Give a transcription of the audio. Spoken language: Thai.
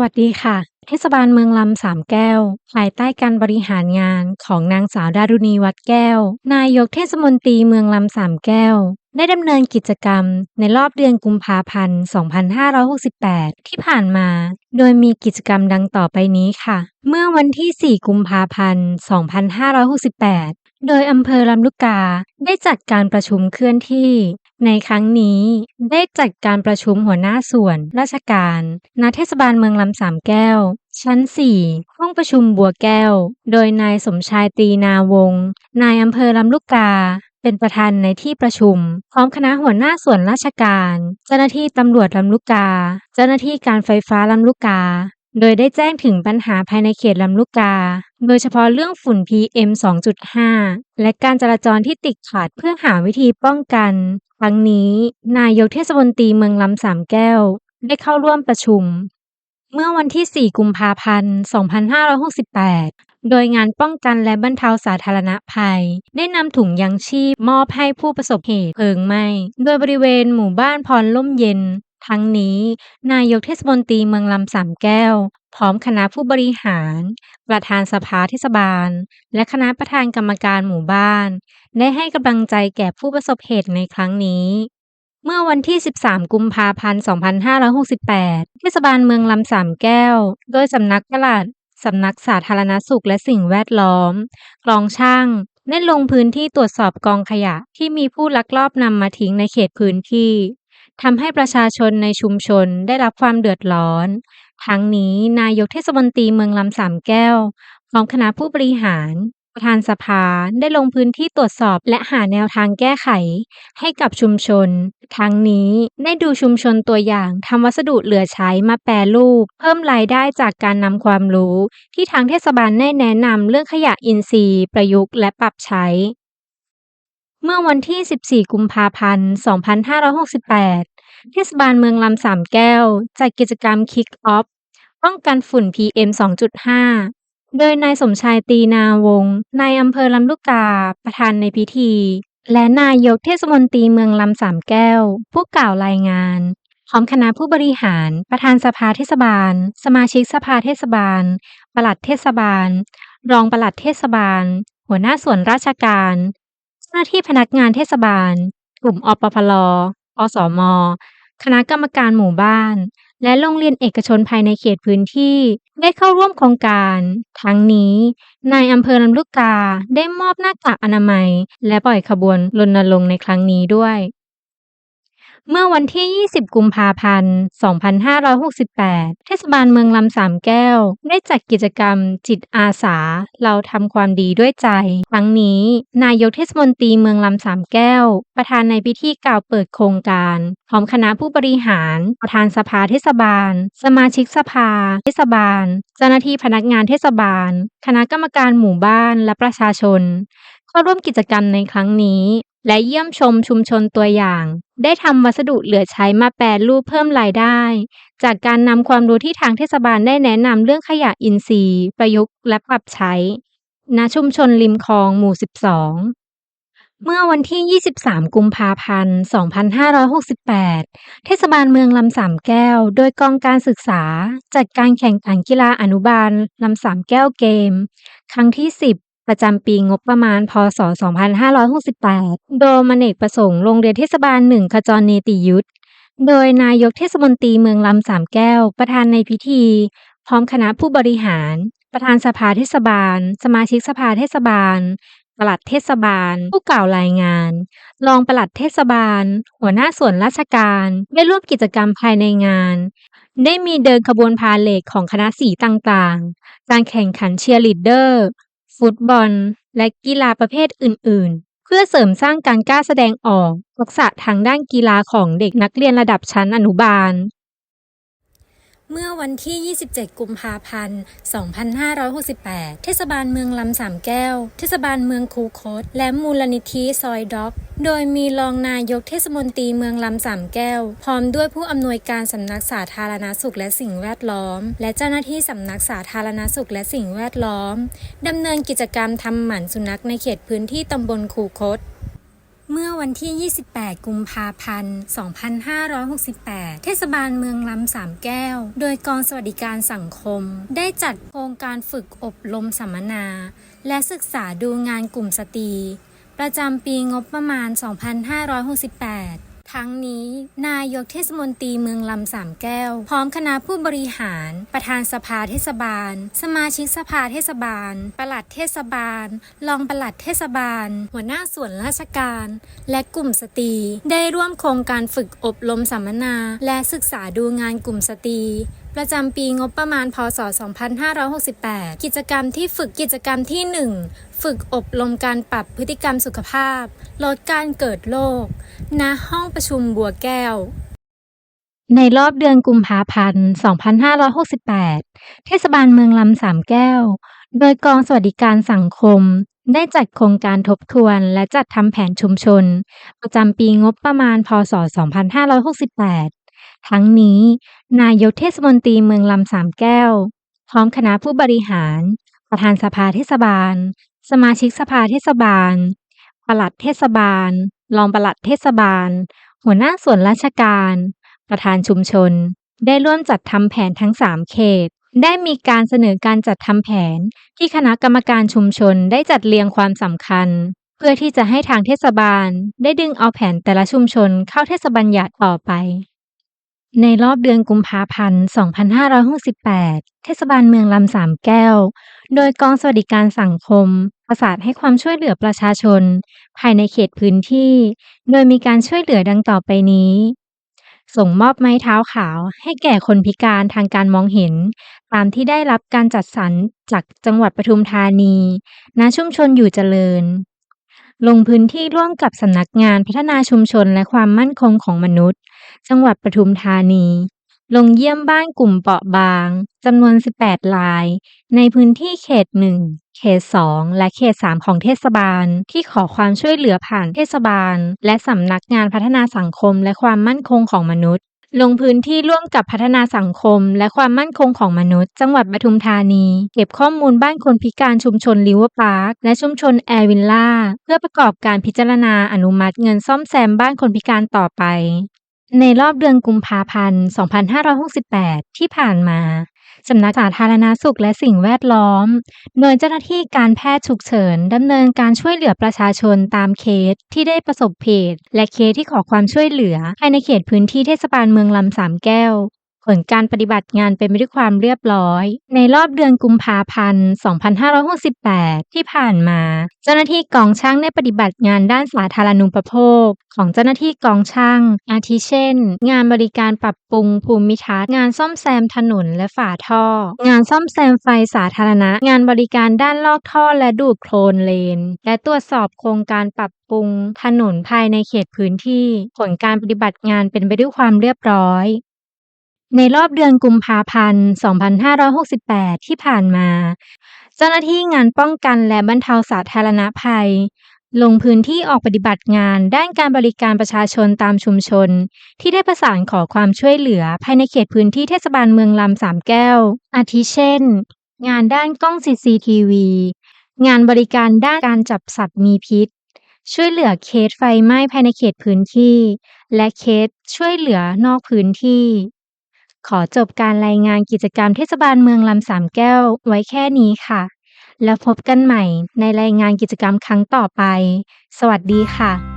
วัสดีค่ะ เทศบาลเมืองลำสามแก้ว ภายใต้การบริหารงานของนางสาวดารุณีวัดแก้ว นายกเทศมนตรีเมืองลำสามแก้ว ได้ดำเนินกิจกรรมในรอบเดือนกุมภาพันธ์ 2568 ที่ผ่านมา โดยมีกิจกรรมดังต่อไปนี้ค่ะ เมื่อวันที่ 4 กุมภาพันธ์ 2568โดยอำเภอลำลูกกาได้จัดการประชุมเคลื่อนที่ ในครั้งนี้ได้จัดการประชุมหัวหน้าส่วนราชการณเทศบาลเมืองลำสามแก้ว ชั้น 4 ห้องประชุมบัวแก้ว โดยนายสมชายตีนาวง นายอำเภอลำลูกกา เป็นประธานในที่ประชุม พร้อมคณะหัวหน้าส่วนราชการ เจ้าหน้าที่ตำรวจลำลูกกา เจ้าหน้าที่การไฟฟ้าลำลูกกา โดยได้แจ้งถึงปัญหาภายในเขตลำลูกกา โดยเฉพาะเรื่องฝุ่น PM 2.5 และการจราจรที่ติดขัดเพื่อหาวิธีป้องกันครั้งนี้ นายกเทศมนตรีเมืองลำสามแก้ว ได้เข้าร่วมประชุม เมื่อวันที่ 4 กุมภาพันธ์ 2568 โดยงานป้องกันและบรรเทาสาธารณภัย ได้นำถุงยังชีพมอบให้ผู้ประสบเหตุเพลิงไหม้ โดยบริเวณหมู่บ้านพรล่มเย็น ทั้งนี้นายกเทศมนตรีเมืองลำสามแก้ว พร้อมคณะผู้บริหาร ประธานสภาเทศบาล และคณะประธานกรรมการหมู่บ้าน ได้ให้กำลังใจแก่ผู้ประสบเหตุในครั้งนี้ เมื่อวันที่ 13 กุมภาพันธ์ 2568 เทศบาลเมืองลำสามแก้ว โดยสำนักปลัดสำนักสาธารณสุขและสิ่งแวดล้อมกลองช่างได้ลงพื้นที่ตรวจสอบกองขยะที่มีผู้ลักลอบนำมาทิ้งในเขตพื้นที่ ทำให้ประชาชนในชุมชนได้รับความเดือดร้อน ทั้งนี้นายกเทศมนตรีเมืองลำสามแก้วพร้อมคณะผู้บริหาร ประธานสภาได้ลงพื้นที่ตรวจสอบและหาแนวทางแก้ไข ให้กับชุมชน ทั้งนี้ได้ดูชุมชนตัวอย่างทำวัสดุเหลือใช้มาแปรรูป เพิ่มรายได้จากการนำความรู้ ที่ทางเทศบาลได้แนะนำเรื่องขยะอินทรีย์ ประยุกต์และปรับใช้ เมื่อวันที่ 14 กุมภาพันธ์ 2568 เทศบาลเมืองลำสามแก้ว จัดกิจกรรม Kick Off ป้องกันฝุ่น PM 2.5 โดยนายสมชายตีนาวงนายอำเภอลำลูกกา ประธานในพิธี และนายกเทศมนตรีเมืองลำสามแก้ว ผู้กล่าวรายงานพร้อมคณะผู้บริหาร ประธานสภาเทศบาล สมาชิกสภาเทศบาล ปลัดเทศบาล รองปลัดเทศบาล หัวหน้าส่วนราชการ น้าที่พนักงานเทศบาล กลุ่มอปพลอสม คณะกรรมการหมู่บ้าน และโรงเรียนเอกชนภายในเขตพื้นที่ได้เข้าร่วมโครงการ ทั้งนี้นายอำเภอลำลูกกาได้มอบหน้ากากอนามัย และปล่อยขบวนรณรงค์ในครั้งนี้ด้วย เมื่อวันที่ 20 กุมภาพันธ์ 2568 เทศบาลเมืองลำสามแก้ว ได้จัดกิจกรรมจิตอาสา เราทำความดีด้วยใจ ครั้งนี้ นายกเทศมนตรีเมืองลำสามแก้ว ประธานในพิธีกล่าวเปิดโครงการ พร้อมคณะผู้บริหาร ประธานสภาเทศบาล สมาชิกสภา เทศบาล เจ้าหน้าที่พนักงานเทศบาล คณะกรรมการหมู่บ้านและประชาชนเข้าร่วมกิจกรรมในครั้งนี้และเยี่ยมชมชุมชนตัวอย่าง ได้ทำวัสดุเหลือใช้มาแปรรูปเพิ่มรายได้ จากการนำความรู้ที่ทางเทศบาลได้แนะนำเรื่องขยะอินทรีย์ ประยุกต์และปรับใช้ ณ ชุมชนริมคลองหมู่ 12 เมื่อวันที่ 23 กุมภาพันธ์ 2568 เทศบาลเมืองลำสามแก้ว โดยกองการศึกษา จัดการแข่งขันกีฬาอนุบาลลำสามแก้วเกม ครั้งที่ 10 ประจำปีงบประมาณ พศ 2568 โดยมเนกประสงค์โรงเรียนเทศบาล1ขจรเนติยุทธ โดยนายกเทศมนตรีเมืองลำสามแก้ว ประธานในพิธี พร้อมคณะผู้บริหาร ประธานสภาเทศบาล สมาชิกสภาเทศบาลปลัดเทศบาล ผู้กล่าวรายงาน รองปลัดเทศบาล หัวหน้าส่วนราชการ ได้ร่วมกิจกรรมภายในงาน ได้มีเดินขบวนพาเหรดของคณะสีต่างๆ การแข่งขันเชียร์ลีดเดอร์ ฟุตบอล และกีฬาประเภทอื่น ๆ เพื่อเสริมสร้างการกล้าแสดงออกทักษะทางด้านกีฬาของเด็กนักเรียนระดับชั้นอนุบาล เมื่อวันที่ 27 กุมภาพันธ์ 2568 เทศบาลเมืองลำสามแก้ว เทศบาลเมืองคูคต และมูลนิธิซอยด็อก โดยมีรองนายกเทศมนตรีเมืองลำสามแก้ว พร้อมด้วยผู้อำนวยการสำนักสาธารณสุขและสิ่งแวดล้อม และเจ้าหน้าที่สำนักสาธารณสุขและสิ่งแวดล้อมดำเนินกิจกรรมทำหมันสุนัขในเขตพื้นที่ตำบลคูคต เมื่อวันที่ 28 กุมภาพันธ์ 2568 เทศบาลเมืองลำสามแก้ว โดยกองสวัสดิการสังคม ได้จัดโครงการฝึกอบรมสัมมนา และศึกษาดูงานกลุ่มสตรี ประจำปีงบประมาณ 2568 ทั้งนี้นายกเทศมนตรีเมืองลำสามแก้ว พร้อมคณะผู้บริหาร ประธานสภาเทศบาล สมาชิกสภาเทศบาล ปลัดเทศบาล รองปลัดเทศบาล หัวหน้าส่วนราชการ และกลุ่มสตรี ได้ร่วมโครงการฝึกอบรมสัมมนา และศึกษาดูงานกลุ่มสตรี ประจำปีงบประมาณพศ 2568 กิจกรรมที่ฝึกกิจกรรมที่ 1 ฝึกอบรมการปรับพฤติกรรมสุขภาพ ลดการเกิดโรคณห้องประชุมบัวแก้ว ในรอบเดือนกุมภาพันธ์ 2568 เทศบาลเมืองลำสามแก้ว โดยกองสวัสดิการสังคมได้จัดโครงการทบทวนและจัดทำแผนชุมชน ประจำปีงบประมาณพศ 2568 ทั้งนี้ นายกเทศมนตรีเมืองลำสามแก้ว พร้อมคณะผู้บริหาร ประธานสภาเทศบาล สมาชิกสภาเทศบาลปลัดเทศบาล รองปลัดเทศบาล หัวหน้าส่วนราชการ ประธานชุมชน ได้ร่วมจัดทำแผนทั้ง 3 เขต ได้มีการเสนอการจัดทำแผนที่คณะกรรมการชุมชนได้จัดเรียงความสำคัญ เพื่อที่จะให้ทางเทศบาล ได้ดึงเอาแผนแต่ละชุมชนเข้าเทศบัญญัติต่อไป ในรอบเดือนกุมภาพันธ์ 2568 เทศบาลเมืองลำสามแก้ว โดยกองสวัสดิการสังคม ประสานให้ความช่วยเหลือประชาชน ภายในเขตพื้นที่ โดยมีการช่วยเหลือดังต่อไปนี้ ส่งมอบไม้เท้าขาวให้แก่คนพิการทางการมองเห็น ตามที่ได้รับการจัดสรรจากจังหวัดปทุมธานี ณ ชุมชนอยู่เจริญ ลงพื้นที่ร่วมกับสำนักงานพัฒนาชุมชนและความมั่นคงของมนุษย์ จังหวัดปทุมธานี ลงเยี่ยมบ้านกลุ่มเปราะบางจำนวน 18 ราย ในพื้นที่เขต 1 เขต 2 และเขต 3 ของเทศบาล ที่ขอความช่วยเหลือผ่านเทศบาล และสำนักงานพัฒนาสังคมและความมั่นคงของมนุษย์ลงพื้นที่ร่วมกับพัฒนาสังคมและความมั่นคงของมนุษย์ จังหวัดปทุมธานี เก็บข้อมูลบ้านคนพิการชุมชนริเวอร์พาร์คและชุมชนแอร์วิลล่าเพื่อประกอบการพิจารณาอนุมัติเงินซ่อมแซมบ้านคนพิการต่อไป ในรอบเดือนกุมภาพันธ์ 2568 ที่ผ่านมา สำนักสาธารณสุขและสิ่งแวดล้อม โดยเจ้าหน้าที่การแพทย์ฉุกเฉินดำเนินการช่วยเหลือประชาชนตามเคสที่ได้ประสบเหตุและเคสที่ขอความช่วยเหลือภายในเขตพื้นที่เทศบาลเมืองลำสามแก้ว ผลการปฏิบัติงานเป็นไปด้วยความเรียบร้อย ในรอบเดือนกุมภาพันธ์ 2568 ที่ผ่านมา เจ้าหน้าที่กองช่างได้ปฏิบัติงานด้านสาธารณูปโภค ของเจ้าหน้าที่กองช่าง อาทิเช่น งานบริการปรับปรุงภูมิทัศน์งานซ่อมแซมถนนและฝาท่อ งานซ่อมแซมไฟสาธารณะ งานบริการด้านลอกท่อและดูดโคลนเลน และตรวจสอบโครงการปรับปรุงถนนภายในเขตพื้นที่ ผลการปฏิบัติงานเป็นไปด้วยความเรียบร้อย ในรอบเดือนกุมภาพันธ์ 2568 ที่ผ่านมา เจ้าหน้าที่งานป้องกันและบรรเทาสาธารณภัย ลงพื้นที่ออกปฏิบัติงานด้านการบริการประชาชนตามชุมชน ที่ได้ประสานขอความช่วยเหลือภายในเขตพื้นที่เทศบาลเมืองลำสามแก้ว อาทิเช่น งานด้านกล้อง CCTV งานบริการด้านการจับสัตว์มีพิษ ช่วยเหลือเคสไฟไหม้ภายในเขตพื้นที่ และเคสช่วยเหลือนอกพื้นที่ ขอจบการรายงานกิจกรรมเทศบาลเมืองลำสามแก้วไว้แค่นี้ค่ะ แล้วพบกันใหม่ในรายงานกิจกรรมครั้งต่อไป สวัสดีค่ะ